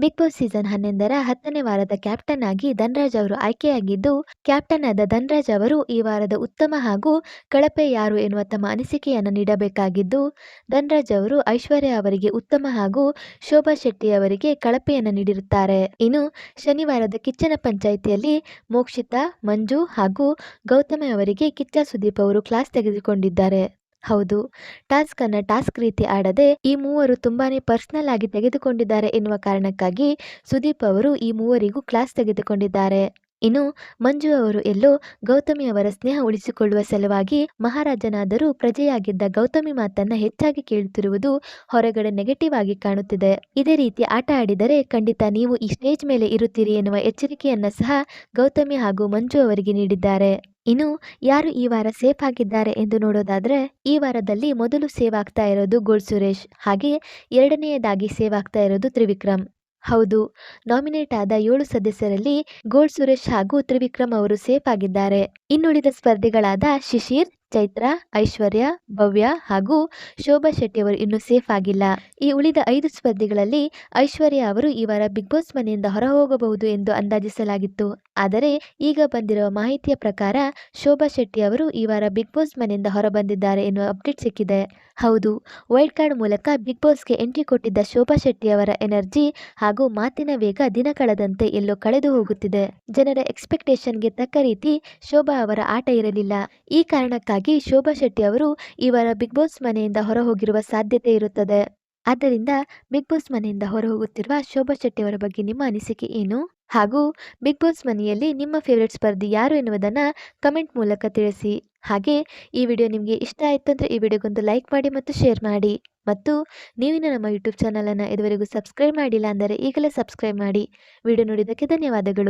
Big boss season ಹನ್ನೊಂದರ ಹತ್ತನೇ ವಾರದ ಕ್ಯಾಪ್ಟನ್ ಆಗಿ ಧನ್ರಾಜ್ ಅವರು ಆಯ್ಕೆಯಾಗಿದ್ದು, ಕ್ಯಾಪ್ಟನ್ ಆದ ಧನ್ರಾಜ್ ಅವರು ಈ ವಾರದ ಉತ್ತಮ ಹಾಗೂ ಕಳಪೆ ಯಾರು ಎನ್ನುವ ತಮ್ಮ ಅನಿಸಿಕೆಯನ್ನು ನೀಡಬೇಕಾಗಿದ್ದು, ಧನ್ರಾಜ್ ಅವರು ಐಶ್ವರ್ಯ ಅವರಿಗೆ ಉತ್ತಮ ಹಾಗೂ ಶೋಭಾ ಶೆಟ್ಟಿ ಅವರಿಗೆ ಕಳಪೆಯನ್ನು ನೀಡಿರುತ್ತಾರೆ. ಇನ್ನು ಶನಿವಾರದ ಕಿಚ್ಚನ ಪಂಚಾಯಿತಿಯಲ್ಲಿ ಮೋಕ್ಷಿತಾ, ಮಂಜು ಹಾಗೂ ಗೌತಮ ಅವರಿಗೆ ಕಿಚ್ಚ ಸುದೀಪ್ ಅವರು ಕ್ಲಾಸ್ ತೆಗೆದುಕೊಂಡಿದ್ದಾರೆ. ಹೌದು. ಟಾಸ್ಕ್ ಅನ್ನ ಟಾಸ್ಕ್ ರೀತಿ ಆಡದೆ ಈ ಮೂವರು ತುಂಬಾನೇ ಪರ್ಸನಲ್ ಆಗಿ ತೆಗೆದುಕೊಂಡಿದ್ದಾರೆ ಎನ್ನುವ ಕಾರಣಕ್ಕಾಗಿ ಸುದೀಪ್ ಅವರು ಈ ಮೂವರಿಗೂ ಕ್ಲಾಸ್ ತೆಗೆದುಕೊಂಡಿದ್ದಾರೆ. ಇನ್ನು ಮಂಜು ಅವರು ಎಲ್ಲೋ ಗೌತಮಿ ಅವರ ಸ್ನೇಹ ಉಳಿಸಿಕೊಳ್ಳುವ ಸಲುವಾಗಿ ಮಹಾರಾಜನಾದರೂ ಪ್ರಜೆಯಾಗಿದ್ದ ಗೌತಮಿ ಮಾತನ್ನ ಹೆಚ್ಚಾಗಿ ಕೇಳುತ್ತಿರುವುದು ಹೊರಗಡೆ ನೆಗೆಟಿವ್ ಆಗಿ ಕಾಣುತ್ತಿದೆ. ಇದೇ ರೀತಿ ಆಟ ಆಡಿದರೆ ಖಂಡಿತ ನೀವು ಈ ಸ್ಟೇಜ್ ಮೇಲೆ ಇರುತ್ತೀರಿ ಎನ್ನುವ ಎಚ್ಚರಿಕೆಯನ್ನ ಸಹ ಗೌತಮಿ ಹಾಗೂ ಮಂಜು ಅವರಿಗೆ ನೀಡಿದ್ದಾರೆ. ಇನ್ನು ಯಾರು ಈ ವಾರ ಸೇಫ್ ಆಗಿದ್ದಾರೆ ಎಂದು ನೋಡೋದಾದ್ರೆ, ಈ ವಾರದಲ್ಲಿ ಮೊದಲು ಸೇವ್ ಆಗ್ತಾ ಇರೋದು ಗೋಲ್ ಸುರೇಶ್ ಹಾಗೆ ಎರಡನೆಯದಾಗಿ ಸೇವ್ ಆಗ್ತಾ ಇರೋದು ತ್ರಿವಿಕ್ರಮ್. ಹೌದು, ನಾಮಿನೇಟ್ ಆದ ಏಳು ಸದಸ್ಯರಲ್ಲಿ ಗೋಲ್ಡ್ ಸುರೇಶ್ ಹಾಗೂ ತ್ರಿವಿಕ್ರಮ್ ಅವರು ಸೇಫ್ ಆಗಿದ್ದಾರೆ. ಇನ್ನುಳಿದ ಸ್ಪರ್ಧಿಗಳಾದ ಶಿಶಿರ್, ಚೈತ್ರ, ಐಶ್ವರ್ಯ, ಭವ್ಯ ಹಾಗೂ ಶೋಭಾ ಶೆಟ್ಟಿ ಅವರು ಇನ್ನೂ ಸೇಫ್ ಆಗಿಲ್ಲ. ಈ ಉಳಿದ ಐದು ಸ್ಪರ್ಧಿಗಳಲ್ಲಿ ಐಶ್ವರ್ಯ ಅವರು ಈ ವಾರ ಬಿಗ್ ಬಾಸ್ ಮನೆಯಿಂದ ಹೊರ ಹೋಗಬಹುದು ಎಂದು ಅಂದಾಜಿಸಲಾಗಿತ್ತು. ಆದರೆ ಈಗ ಬಂದಿರುವ ಮಾಹಿತಿಯ ಪ್ರಕಾರ ಶೋಭಾ ಶೆಟ್ಟಿ ಅವರು ಈ ವಾರ ಬಿಗ್ ಬಾಸ್ ಮನೆಯಿಂದ ಹೊರಬಂದಿದ್ದಾರೆ ಎನ್ನುವ ಅಪ್ಡೇಟ್ ಸಿಕ್ಕಿದೆ. ಹೌದು ವೈಲ್ಡ್ ಕಾರ್ಡ್ ಮೂಲಕ ಬಿಗ್ ಬಾಸ್ಗೆ ಎಂಟ್ರಿ ಕೊಟ್ಟಿದ್ದ ಶೋಭಾ ಶೆಟ್ಟಿ ಅವರ ಎನರ್ಜಿ ಹಾಗೂ ಮಾತಿನ ವೇಗ ದಿನ ಕಳೆದಂತೆ ಎಲ್ಲೋ ಕಳೆದು ಹೋಗುತ್ತಿದೆ. ಜನರ ಎಕ್ಸ್ಪೆಕ್ಟೇಷನ್ಗೆ ತಕ್ಕ ರೀತಿ ಶೋಭಾ ಅವರ ಆಟ ಇರಲಿಲ್ಲ. ಈ ಕಾರಣಕ್ಕಾಗಿ ಶೋಭಾ ಶೆಟ್ಟಿ ಅವರು ಈ ವಾರ ಬಿಗ್ ಬಾಸ್ ಮನೆಯಿಂದ ಹೊರ ಹೋಗಿರುವ ಸಾಧ್ಯತೆ ಇರುತ್ತದೆ. ಆದ್ದರಿಂದ ಬಿಗ್ ಬಾಸ್ ಮನೆಯಿಂದ ಹೊರ ಹೋಗುತ್ತಿರುವ ಶೋಭಾ ಶೆಟ್ಟಿ ಅವರ ಬಗ್ಗೆ ನಿಮ್ಮ ಅನಿಸಿಕೆ ಏನು? ಹಾಗೂ ಬಿಗ್ ಬಾಸ್ ಮನೆಯಲ್ಲಿ ನಿಮ್ಮ ಫೇವರೇಟ್ ಸ್ಪರ್ಧಿ ಯಾರು ಎನ್ನುವುದನ್ನು ಕಮೆಂಟ್ ಮೂಲಕ ತಿಳಿಸಿ. ಹಾಗೆ ಈ ವಿಡಿಯೋ ನಿಮಗೆ ಇಷ್ಟ ಆಯಿತು ಅಂದರೆ ಈ ವಿಡಿಯೋಗೊಂದು ಲೈಕ್ ಮಾಡಿ ಮತ್ತು ಶೇರ್ ಮಾಡಿ. ಮತ್ತು ನೀವಿನ ನಮ್ಮ ಯೂಟ್ಯೂಬ್ ಚಾನಲನ್ನು ಇದುವರೆಗೂ ಸಬ್ಸ್ಕ್ರೈಬ್ ಮಾಡಿಲ್ಲ ಅಂದರೆ ಈಗಲೇ ಸಬ್ಸ್ಕ್ರೈಬ್ ಮಾಡಿ. ವಿಡಿಯೋ ನೋಡಿದ್ದಕ್ಕೆ ಧನ್ಯವಾದಗಳು.